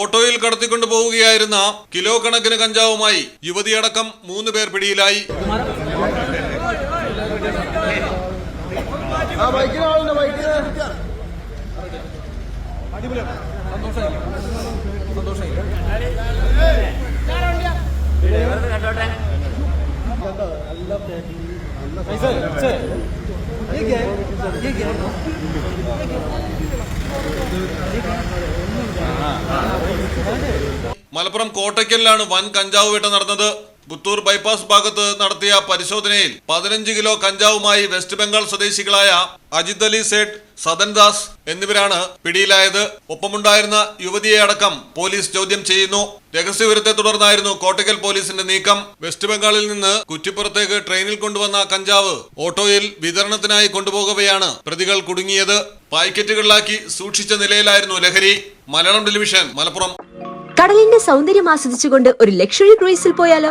ഓട്ടോയിൽ കടത്തിക്കൊണ്ടു പോവുകയായിരുന്ന കിലോ കണക്കിന് കഞ്ചാവുമായി യുവതിയടക്കം മൂന്ന് പേർ പിടിയിലായി. മലപ്പുറം കോട്ടയ്ക്കലിലാണ് വൻ കഞ്ചാവ് വേട്ട നടന്നത്. പുത്തൂർ ബൈപ്പാസ് ഭാഗത്ത് നടത്തിയ പരിശോധനയിൽ പതിനഞ്ച് കിലോ കഞ്ചാവുമായി വെസ്റ്റ് ബംഗാൾ സ്വദേശികളായ അജിത് അലി സേഠ് സദൻദാസ് എന്നിവരാണ് പിടിയിലായത്. ഒപ്പമുണ്ടായിരുന്ന യുവതിയെ അടക്കം പോലീസ് ചോദ്യം ചെയ്യുന്നു. രഹസ്യവിവരത്തെ തുടർന്നായിരുന്നു കോട്ടയ്ക്കൽ പോലീസിന്റെ നീക്കം. വെസ്റ്റ് ബംഗാളിൽ നിന്ന് കുറ്റിപ്പുറത്തേക്ക് ട്രെയിനിൽ കൊണ്ടുവന്ന കഞ്ചാവ് ഓട്ടോയിൽ വിതരണത്തിനായി കൊണ്ടുപോകവെയാണ് പ്രതികൾ കുടുങ്ങിയത്. പാക്കറ്റുകളിലാക്കി സൂക്ഷിച്ച നിലയിലായിരുന്നു ലഹരി. മലയാളം ടെലിവിഷൻ മലപ്പുറം. കടലിന്റെ സൗന്ദര്യം ആസ്വദിച്ചുകൊണ്ട് ഒരു ലക്ഷറി ക്രൂയിസിൽ പോയാലോ?